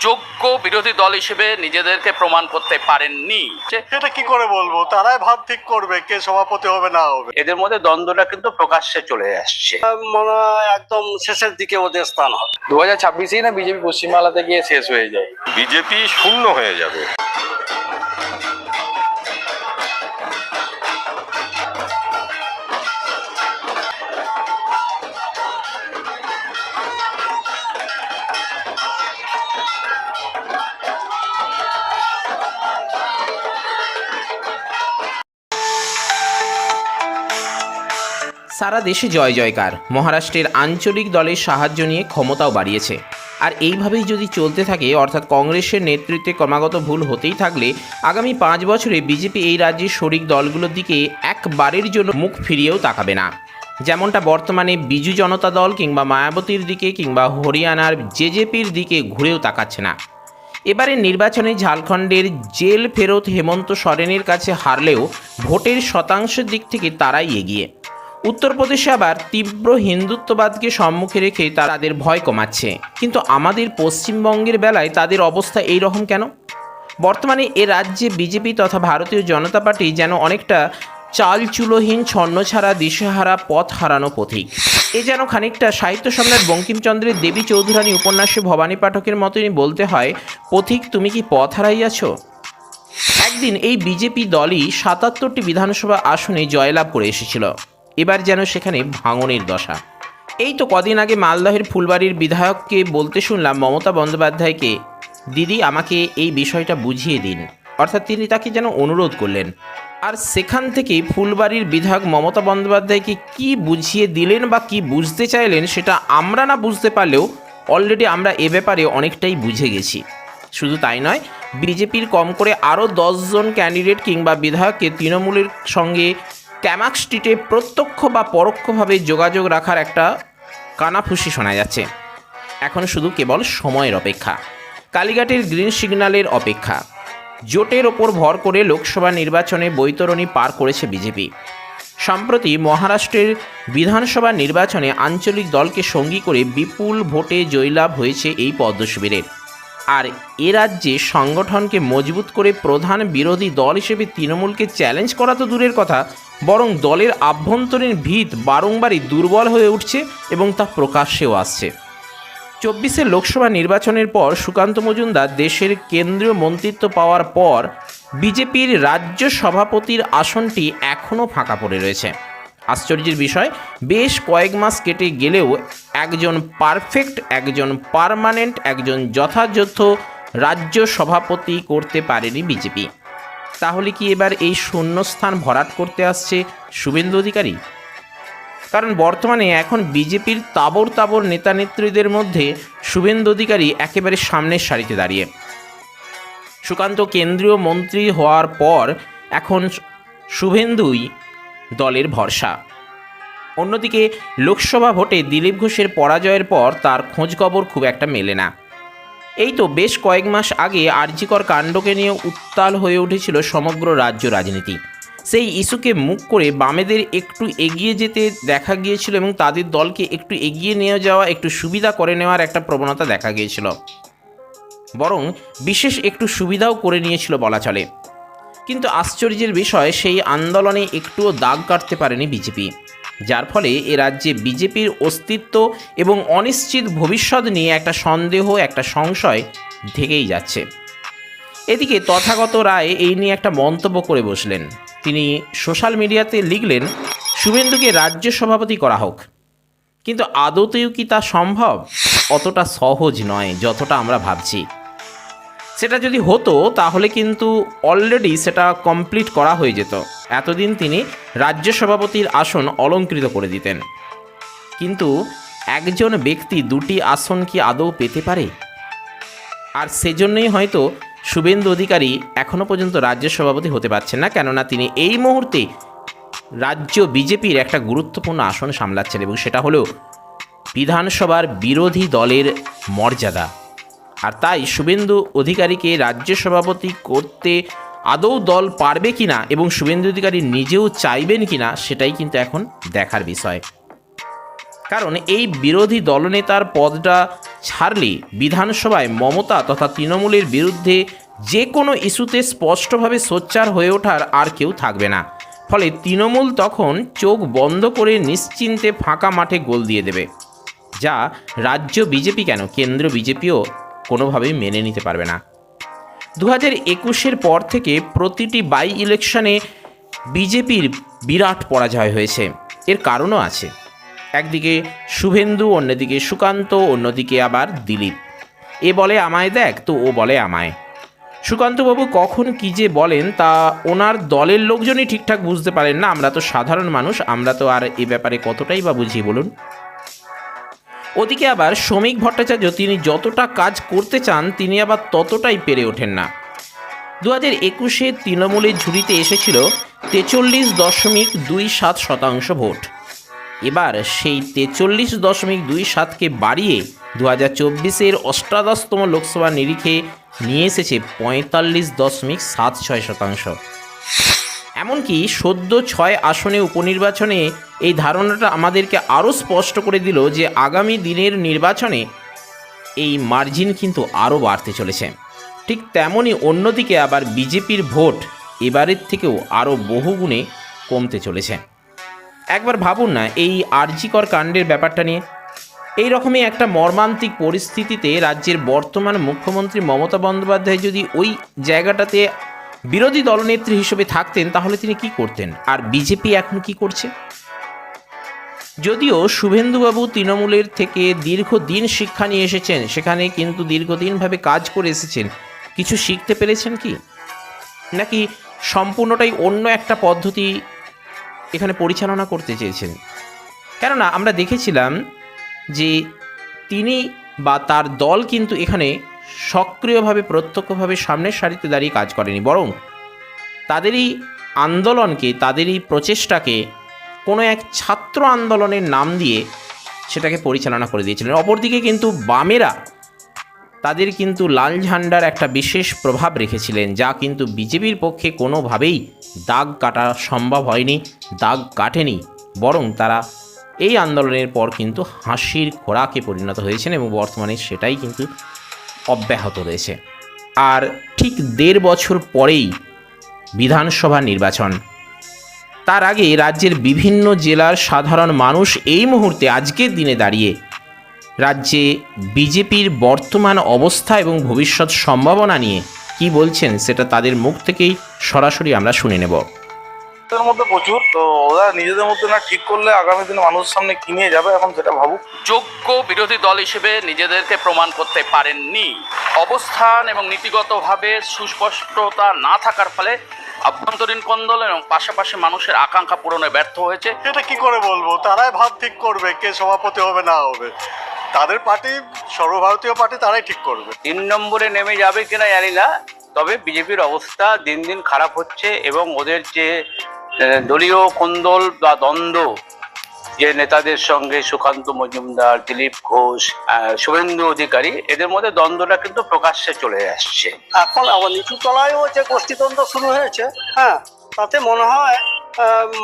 যোগ্য বিরোধী দল হিসেবে নিজেদেরকে প্রমাণ করতে পারেননি। যে- সেটা কি করে বলব? তারাই ভাব ঠিক করবে কে সভাপতি হবে না হবে। এদের মধ্যে দ্বন্দ্বটা কিন্তু প্রকাশ্যে চলে আসছে। মনে হয় একদম শেষের দিকে ওদের স্থান হবে। দু হাজার ছাব্বিশেই না বিজেপি পশ্চিমবাংলাতে গিয়ে শেষ হয়ে যায়। বিজেপি শূন্য হয়ে যাবে। সারা দেশে জয় জয়কার। মহারাষ্ট্রের আঞ্চলিক দলের সাহায্য নিয়ে ক্ষমতাও বাড়িয়েছে। আর এইভাবেই যদি চলতে থাকে, অর্থাৎ কংগ্রেসের নেতৃত্বে ক্রমাগত ভুল হতেই থাকলে, আগামী পাঁচ বছরে বিজেপি এই রাজ্যের শরিক দলগুলোর দিকে একবারের জন্য মুখ ফিরিয়েও তাকাবে না। যেমনটা বর্তমানে বিজু জনতা দল কিংবা মায়াবতীর দিকে কিংবা হরিয়ানার জেজেপির দিকে ঘুরেও তাকাচ্ছে না। এবারে নির্বাচনে ঝাড়খণ্ডের জেল ফেরত হেমন্ত সরেনের কাছে হারলেও ভোটের শতাংশের দিক থেকে তারাই এগিয়ে। উত্তরপ্রদেশে আবার তীব্র হিন্দুত্ববাদকে সম্মুখে রেখে তাদের ভয় কমাচ্ছে। কিন্তু আমাদের পশ্চিমবঙ্গের বেলায় তাদের অবস্থা এই রকম কেন? বর্তমানে এ রাজ্যে বিজেপি তথা ভারতীয় জনতা পার্টি যেন অনেকটা চালচুলোহীন ছন্ন ছাড়া দিশেহারা পথ হারানো পথিক। এ যেন খানিকটা সাহিত্য সম্রাট বঙ্কিমচন্দ্রের দেবী চৌধুরানী উপন্যাসে ভবানী পাঠকের মতনই বলতে হয়, পথিক তুমি কি পথ হারাইয়াছ? একদিন এই বিজেপি দলই সাতাত্তরটি বিধানসভা আসনে জয়লাভ করে এসেছিল। এবার যেন সেখানে ভাঙনের দশা। এই তো কদিন আগে মালদহের ফুলবাড়ির বিধায়ককে বলতে শুনলাম মমতা বন্দ্যোপাধ্যায়কে, দিদি, আমাকে এই বিষয়টা বুঝিয়ে দিন। অর্থাৎ তিনি তাকে যেন অনুরোধ করলেন। আর সেখান থেকে ফুলবাড়ির বিধায়ক মমতা বন্দ্যোপাধ্যায়কে কি বুঝিয়ে দিলেন বা কি বুঝতে চাইলেন, সেটা আমরা না বুঝতে পারলেও অলরেডি আমরা এ ব্যাপারে অনেকটাই বুঝে গেছি। শুধু তাই নয়, বিজেপির কম করে আরও দশজন ক্যান্ডিডেট কিংবা বিধায়ককে তৃণমূলের সঙ্গে ক্যামাক স্ট্রিটে প্রত্যক্ষ বা পরোক্ষভাবে যোগাযোগ রাখার একটা কানাফুসি শোনা যাচ্ছে। এখন শুধু কেবল সময়ের অপেক্ষা। কালীঘাটের গ্রিন সিগন্যালের অপেক্ষা। জোটের ওপর ভর করে লোকসভা নির্বাচনে বৈতরণী পার করেছে বিজেপি। সম্প্রতি মহারাষ্ট্রের বিধানসভা নির্বাচনে আঞ্চলিক দলকে সঙ্গী করে বিপুল ভোটে জয়লাভ হয়েছে এই পদ্ম শিবিরের আর এ রাজ্যে সংগঠনকে মজবুত করে প্রধান বিরোধী দল হিসেবে তৃণমূলকে চ্যালেঞ্জ করা তো দূরের কথা, বরং দলের আভ্যন্তরীণ ভিত বারংবারই দুর্বল হয়ে উঠছে এবং তা প্রকাশ্যেও আসছে। চব্বিশের লোকসভা নির্বাচনের পর সুকান্ত মজুমদার দেশের কেন্দ্রীয় মন্ত্রিত্ব পাওয়ার পর বিজেপির রাজ্য সভাপতির আসনটি এখনও ফাঁকা পড়ে রয়েছে। আশ্চর্যের বিষয়, বেশ কয়েক মাস কেটে গেলেও একজন পারফেক্ট একজন পার্মানেন্ট একজন যথাযথ রাজ্য সভাপতি করতে পারেনি বিজেপি। তাহলে কি এবার এই শূন্যস্থান ভরাট করতে আসছে শুভেন্দু অধিকারী? কারণ বর্তমানে এখন বিজেপির তাবর তাবর নেতা নেত্রীদের মধ্যে শুভেন্দু অধিকারী একেবারে সামনের সারিতে দাঁড়িয়ে। সুকান্ত কেন্দ্রীয় মন্ত্রী হওয়ার পর এখন শুভেন্দুই দলের ভরসা। অন্যদিকে লোকসভা ভোটে দিলীপ ঘোষের পরাজয়ের পর তার খোঁজখবর খুব একটা মেলে না। এই তো বেশ কয়েক মাস আগে আরজিকর কাণ্ডকে নিয়ে উত্তাল হয়ে উঠেছিল সমগ্র রাজ্য রাজনীতি। সেই ইস্যুকে মুখ করে বামেদের একটু এগিয়ে যেতে দেখা গিয়েছিল এবং তাদের দলকে একটু এগিয়ে নিয়ে যাওয়া, একটু সুবিধা করে নেওয়ার একটা প্রবণতা দেখা গিয়েছিল। বরং বিশেষ একটু সুবিধাও করে নিয়েছিল বলা চলে। কিন্তু আশ্চর্যের বিষয়, সেই আন্দোলনে একটুও দাগ কাটতে পারেনি বিজেপি। যার ফলে এ রাজ্যে বিজেপির অস্তিত্ব এবং অনিশ্চিত ভবিষ্যৎ নিয়ে একটা সন্দেহ, একটা সংশয় থেকেই যাচ্ছে। এদিকে তথাগত রায় এই নিয়ে একটা মন্তব্য করে বসলেন। তিনি সোশ্যাল মিডিয়াতে লিখলেন, শুভেন্দুকে রাজ্য সভাপতি করা হোক। কিন্তু আদতেও কি তা সম্ভব? অতটা সহজ নয়, যতটা আমরা ভাবছি। সেটা যদি হতো, তাহলে কিন্তু অলরেডি সেটা কমপ্লিট করা হয়ে যেত। এতদিন তিনি রাজ্য সভাপতির আসন অলঙ্কৃত করে দিতেন। কিন্তু একজন ব্যক্তি দুটি আসন কি আদৌ পেতে পারে? আর সেজন্যই হয়তো শুভেন্দু অধিকারী এখনও পর্যন্ত রাজ্য সভাপতি হতে পারছেন না, কেননা তিনি এই মুহূর্তে রাজ্য বিজেপির একটা গুরুত্বপূর্ণ আসন সামলাচ্ছেন এবং সেটা হলো বিধানসভার বিরোধী দলের মর্যাদা। আর তাই শুভেন্দু অধিকারীকে রাজ্য সভাপতি করতে আদৌ দল পারবে কিনা এবং শুভেন্দু অধিকারী নিজেও চাইবেন কিনা সেটাই কিন্তু এখন দেখার বিষয়। কারণ এই বিরোধী দলনেতার পদটা ছাড়লে বিধানসভায় মমতা তথা তৃণমূলের বিরুদ্ধে যে কোনো ইস্যুতে স্পষ্টভাবে সোচ্চার হয়ে ওঠার আর কেউ থাকবে না। ফলে তৃণমূল তখন চোখ বন্ধ করে নিশ্চিন্তে ফাঁকা মাঠে গোল দিয়ে দেবে। যা রাজ্য বিজেপি কেন? কেন্দ্র বিজেপিও কোনোভাবেই মেনে নিতে পারবে না। দু হাজার একুশের পর থেকে প্রতিটি বাই ইলেকশনে বিজেপির বিরাট পরাজয় হয়েছে। এর কারণও আছে। একদিকে শুভেন্দু, অন্যদিকে সুকান্ত, অন্যদিকে আবার দিলীপ। এ বলে আমায় দেখ, তো ও বলে আমায়। সুকান্তবাবু কখন কী যে বলেন, তা ওনার দলের লোকজনই ঠিকঠাক বুঝতে পারেন না। আমরা তো সাধারণ মানুষ, আমরা তো আর এ ব্যাপারে কতটাই বা বুঝি বলুন? ওদিকে আবার শ্রমিক ভট্টাচার্য তিনি যতটা কাজ করতে চান, তিনি আবার ততটাই পেরে ওঠেন না। দু হাজার একুশে তৃণমূলের ঝুড়িতে এসেছিল তেচল্লিশ দশমিক দুই সাত শতাংশ ভোট। এবার সেই তেচল্লিশ দশমিক দুই সাতকে বাড়িয়ে দু হাজার চব্বিশের অষ্টাদশতম লোকসভা নিরিখে নিয়ে এসেছে পঁয়তাল্লিশ দশমিক সাত ছয় শতাংশ। এমনকি সদ্য ছয় আসনে উপনির্বাচনে এই ধারণাটা আমাদেরকে আরও স্পষ্ট করে দিল যে আগামী দিনের নির্বাচনে এই মার্জিন কিন্তু আরও বাড়তে চলেছে। ঠিক তেমনই অন্যদিকে আবার বিজেপির ভোট এবারের থেকেও আরও বহুগুণে কমতে চলেছে। একবার ভাবুন না, এই আরজিকর কাণ্ডের ব্যাপারটা নিয়ে। এই রকমই একটা মর্মান্তিক পরিস্থিতিতে রাজ্যের বর্তমান মুখ্যমন্ত্রী মমতা বন্দ্যোপাধ্যায় যদি ওই জায়গাটাতে বিরোধী দলনেত্রী হিসেবে থাকতেন, তাহলে তিনি কি করতেন? আর বিজেপি এখন কি করছে? যদিও শুভেন্দুবাবু তৃণমূলের থেকে দীর্ঘদিন শিক্ষা নিয়ে এসেছেন, সেখানে কিন্তু দীর্ঘদিনভাবে কাজ করে এসেছেন। কিছু শিখতে পেরেছেন কি? নাকি সম্পূর্ণটাই অন্য একটা পদ্ধতি এখানে পরিচালনা করতে চেয়েছেন? কেননা আমরা দেখেছিলাম যে তিনি বা তার দল কিন্তু এখানে সক্রিয়ভাবে, প্রত্যক্ষভাবে সামনের সারিতে দাঁড়িয়ে কাজ করেনি। বরং তাদেরই আন্দোলনকে, তাদেরই প্রচেষ্টাকে কোনো এক ছাত্র আন্দোলনের নাম দিয়ে সেটাকে পরিচালনা করে দিয়েছিলেন। অপরদিকে কিন্তু বামেরা তাদের কিন্তু লাল ঝান্ডার একটা বিশেষ প্রভাব রেখেছিলেন, যা কিন্তু বিজেপির পক্ষে কোনোভাবেই দাগ কাটা সম্ভব হয়নি, দাগ কাটেনি। বরং তারা এই আন্দোলনের পর কিন্তু হাসির খোরাকে পরিণত হয়েছেন এবং বর্তমানে সেটাই কিন্তু অব্যাহত রয়েছে। আর ঠিক দেড় বছর পরেই বিধানসভা নির্বাচন। তার আগে রাজ্যের বিভিন্ন জেলার সাধারণ মানুষ এই মুহূর্তে আজকের দিনে দাঁড়িয়ে রাজ্যে বিজেপির বর্তমান অবস্থা এবং ভবিষ্যৎ সম্ভাবনা নিয়ে কি বলছেন, সেটা তাদের মুখ থেকেই সরাসরি আমরা শুনে নেব। ওদের মধ্যে প্রচুর। তো ওরা নিজেদের মধ্যে না ঠিক করলে আগামী দিনে মানুষের সামনে কি নিয়ে যাবে এখন সেটা ভাবুক। যোগ্য বিরোধী দল হিসেবে নিজেদেরকে প্রমাণ করতে পারেননি। অবস্থান এবং নীতিগতভাবে সুস্পষ্টতা না থাকার ফলে আভ্যন্তরীণ কন্দল এবং পাশাপাশি মানুষের আকাঙ্ক্ষা পূরণে ব্যর্থ হয়েছে। এটা কি করে বলব? তারাই ভাব ঠিক করবে কে সভাপতি হবে না হবে। তাদের পার্টি সর্বভারতীয় পার্টি তারাই ঠিক করবে। তিন নম্বরে নেমে যাবে কিনা জানি না তবে বিজেপির অবস্থা দিন দিন খারাপ হচ্ছে এবং ওদের যে দলীয় কোন্দল বা দ্বন্দ্ব যে নেতাদের সঙ্গে সুকান্ত মজুমদার দিলীপ ঘোষ শুভেন্দু অধিকারী এদের মধ্যে দ্বন্দ্বটা কিন্তু প্রকাশ্যে চলে আসছে। এখন আবার নিচু তলায়ও যে গোষ্ঠীদ্বন্দ্ব শুরু হয়েছে হ্যাঁ তাতে মনে হয়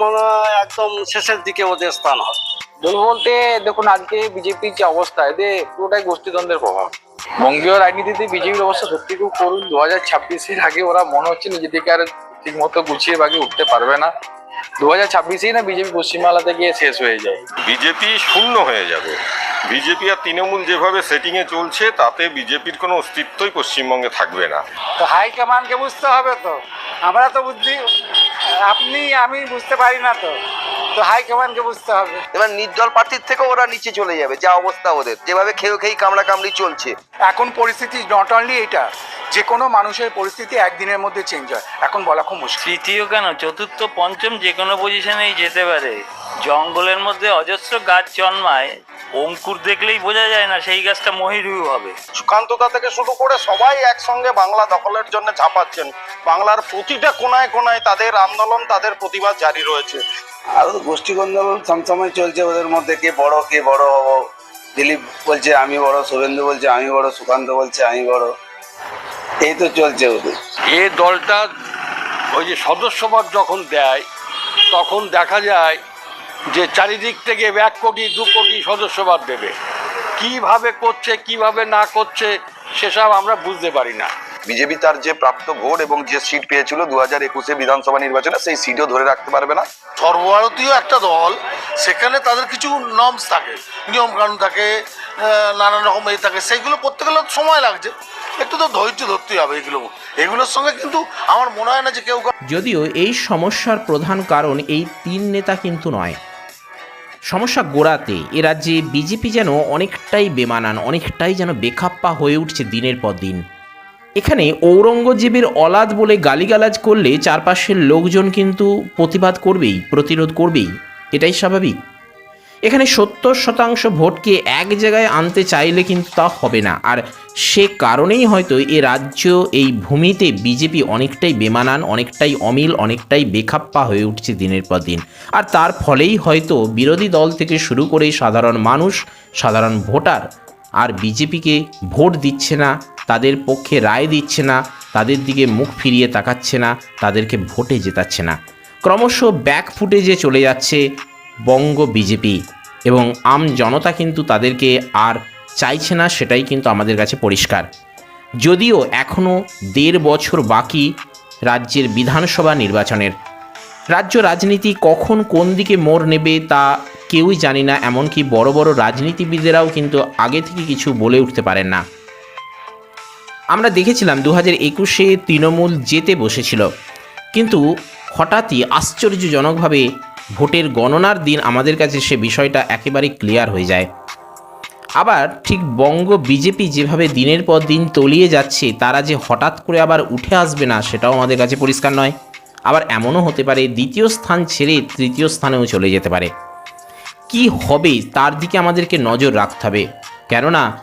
মনে হয় একদম শেষের দিকে ওদের স্থান হবে। দল বলতে দেখুন আজকে বিজেপির যে অবস্থা এদের পুরোটাই গোষ্ঠীদ্বন্দ্বের প্রভাব। বঙ্গীয় রাজনীতিতে বিজেপির অবস্থা সত্যি খুব করুন দু হাজার ছাব্বিশের আগে ওরা মনে হচ্ছে নিজেদেরকে আর ঠিক মতো গুছিয়ে বাকি উঠতে পারবে না। দু হাজার ছাব্বিশেই না বিজেপি পশ্চিমবাংলাতে গিয়ে শেষ হয়ে যায়। বিজেপি শূন্য হয়ে যাবে। বিজেপি আর তৃণমূল যেভাবে সেটিংয়ে চলছে তাতে বিজেপির কোনো অস্তিত্বই পশ্চিমবঙ্গে থাকবে না। তো হাইকমান্ডকে বুঝতে হবে তো? আমরা তো বুদ্ধি আপনি আমি বুঝতে পারি না তো। তো হাইকমান্ডকে বুঝতে হবে। এবার নির্দল প্রার্থীর থেকে ওরা নিচে চলে যাবে যা অবস্থা ওদের। যেভাবে খেয়ে খেয়ে কামড়া কামড়ি চলছে। এখন পরিস্থিতি নট অনলি এটা যে কোনো মানুষের পরিস্থিতি একদিনের মধ্যে চেঞ্জ হয়। এখন বলা খুব মুশকিল। তৃতীয় কেন? চতুর্থ পঞ্চম যে কোনো পজিশনেই যেতে পারে। জঙ্গলের মধ্যে অজস্র গাছ জন্মায় অঙ্কুর দেখলেই বোঝা যায় না সেই গাছটা মহিরু হবে। সুকান্তদা থেকে শুরু করে সবাই একসঙ্গে বাংলা দখলের জন্য ঝাঁপাচ্ছেন। বাংলার প্রতিটা কোনায় কোনায় তাদের আন্দোলন তাদের প্রতিবাদ জারি রয়েছে। আর গোষ্ঠী আন্দোলন সবসময় চলছে ওদের মধ্যে, কে বড় কে বড় হব। দিলীপ বলছে, আমি বড় শুভেন্দু বলছে, আমি বড় সুকান্ত বলছে, আমি বড় এই তো চলছে ওদের। এ দলটা ওই যে সদস্যপদ যখন দেয়, তখন দেখা যায় যে চারিদিক থেকে এক কোটি, দু কোটি সদস্যবাদ দেবে। কীভাবে করছে, কীভাবে না করছে, সেসব আমরা বুঝতে পারি না। বিজেপি তার যে প্রাপ্ত ভোট এবং যে সিট পেয়েছিল দু হাজার একুশে বিধানসভা নির্বাচনে সেই সিটও ধরে রাখতে পারবে না। সর্বভারতীয় একটা দল সেখানে তাদের কিছু নর্মস থাকে নিয়ম কানুন থাকে নানান রকম এই থাকে সেইগুলো করতে গেলে সময় লাগছে। একটু তো ধৈর্য ধরতেই হবে এগুলো। এগুলোর সঙ্গে কিন্তু আমার মনে হয় না যে কেউ যদিও এই সমস্যার প্রধান কারণ এই তিন নেতা কিন্তু নয়। সমস্যা গোড়াতে এ রাজ্যে বিজেপি যেন অনেকটাই বেমানান অনেকটাই যেন বেখাপ্পা হয়ে উঠছে দিনের পর দিন। এখানে ঔরঙ্গজেবের অলাদ বলে গালিগালাজ করলে চারপাশের লোকজন কিন্তু প্রতিবাদ করবেই, প্রতিরোধ করবেই। এটাই স্বাভাবিক। এখানে সত্তর শতাংশ ভোটকে এক জায়গায় আনতে চাইলে কিন্তু তা হবে না। আর সে কারণেই হয়তো এ রাজ্য, এই ভূমিতে বিজেপি অনেকটাই বেমানান, অনেকটাই অমিল, অনেকটাই বেখাপ্পা হয়ে উঠছে দিনের পর দিন। আর তার ফলেই হয়তো বিরোধী দল থেকে শুরু করে সাধারণ মানুষ, সাধারণ ভোটার আর বিজেপিকে ভোট দিচ্ছে না তাদের পক্ষে রায় দিচ্ছে না, তাদের দিকে মুখ ফিরিয়ে তাকাচ্ছে না, তাদেরকে ভোটে জেতাচ্ছে না। ক্রমশ ব্যাক ফুটেজে চলে যাচ্ছে বঙ্গ বিজেপি এবং আম জনতা কিন্তু তাদেরকে আর চাইছে না, সেটাই কিন্তু আমাদের কাছে পরিষ্কার। যদিও এখনও দেড় বছর বাকি রাজ্যের বিধানসভা নির্বাচনের। রাজ্য রাজনীতি কখন কোন দিকে মোড় নেবে তা কেউই জানি না, এমনকি বড় বড় রাজনীতিবিদেরাও কিন্তু আগে থেকে কিছু বলে উঠতে পারেন না। আমরা দেখেছিলাম দু হাজার একুশে তৃণমূল যেতে বসেছিল। কিন্তু হঠাৎই আশ্চর্যজনকভাবে ভোটের গণনার দিন আমাদের কাছে সে বিষয়টা একেবারে ক্লিয়ার হয়ে যায়। আবার ঠিক বঙ্গ বিজেপি যেভাবে দিনের পর দিন তলিয়ে যাচ্ছে, তারা যে হঠাৎ করে আবার উঠে আসবে না, সেটাও আমাদের কাছে পরিষ্কার নয়। আবার এমনও হতে পারে দ্বিতীয় স্থান ছেড়ে তৃতীয় স্থানেও চলে যেতে পারে। কি হবে, তার দিকে আমাদেরকে নজর রাখতে হবে। কেননা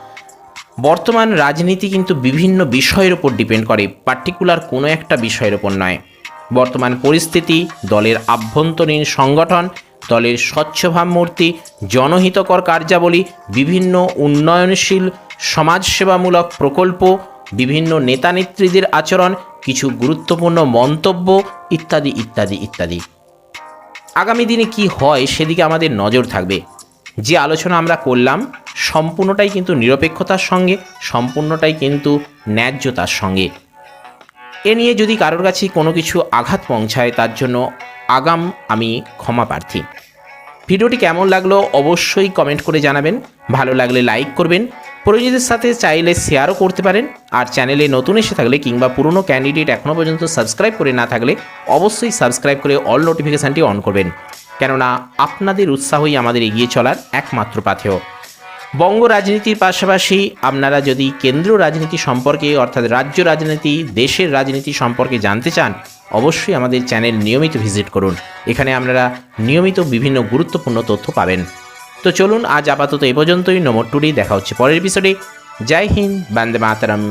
বর্তমান রাজনীতি কিন্তু বিভিন্ন বিষয়ের উপর ডিপেন্ড করে, পার্টিকুলার কোনো একটা বিষয়ের উপর নয়। বর্তমান পরিস্থিতি, দলের আভ্যন্তরীণ সংগঠন, দলের স্বচ্ছ ভাবমূর্তি জনহিতকর কার্যাবলী, বিভিন্ন উন্নয়নশীল সমাজসেবামূলক প্রকল্প, বিভিন্ন নেতানেত্রীদের আচরণ, কিছু গুরুত্বপূর্ণ মন্তব্য, ইত্যাদি ইত্যাদি ইত্যাদি। আগামী দিনে কি হয় সেদিকে আমাদের নজর থাকবে। যে আলোচনা আমরা করলাম সম্পূর্ণটাই কিন্তু নিরপেক্ষতার সঙ্গে, সম্পূর্ণটাই কিন্তু ন্যায্যতার সঙ্গে। এ নিয়ে যদি কারোর কাছে কোনো কিছু আঘাত পৌঁছায়, তার জন্য আগাম আমি ক্ষমা প্রার্থী। ভিডিওটি কেমন লাগল অবশ্যই কমেন্ট করে জানাবেন। ভালো লাগলে লাইক করবেন। পরিচিতের সাথে চাইলে শেয়ারও করতে পারেন। আর চ্যানেলে নতুন এসে থাকলে কিংবা পুরনো ক্যান্ডিডেট এখনও পর্যন্ত সাবস্ক্রাইব করে না থাকলে অবশ্যই সাবস্ক্রাইব করে অল নোটিফিকেশানটি অন করবেন। কেননা আপনাদের উৎসাহই আমাদের এগিয়ে চলার একমাত্র পাথেয়। বঙ্গ রাজনীতির পাশাপাশি আপনারা যদি কেন্দ্র রাজনীতি সম্পর্কে অর্থাৎ রাজ্য রাজনীতি, দেশের রাজনীতি সম্পর্কে জানতে চান, অবশ্যই আমাদের চ্যানেল নিয়মিত ভিজিট করুন। এখানে আপনারা নিয়মিত বিভিন্ন গুরুত্বপূর্ণ তথ্য পাবেন। তো চলুন আজ আপাতত এ পর্যন্তই। নম্বর টুডি দেখা হচ্ছে পরের এপিসোডে জয় হিন্দ। বন্দে মাতারাম।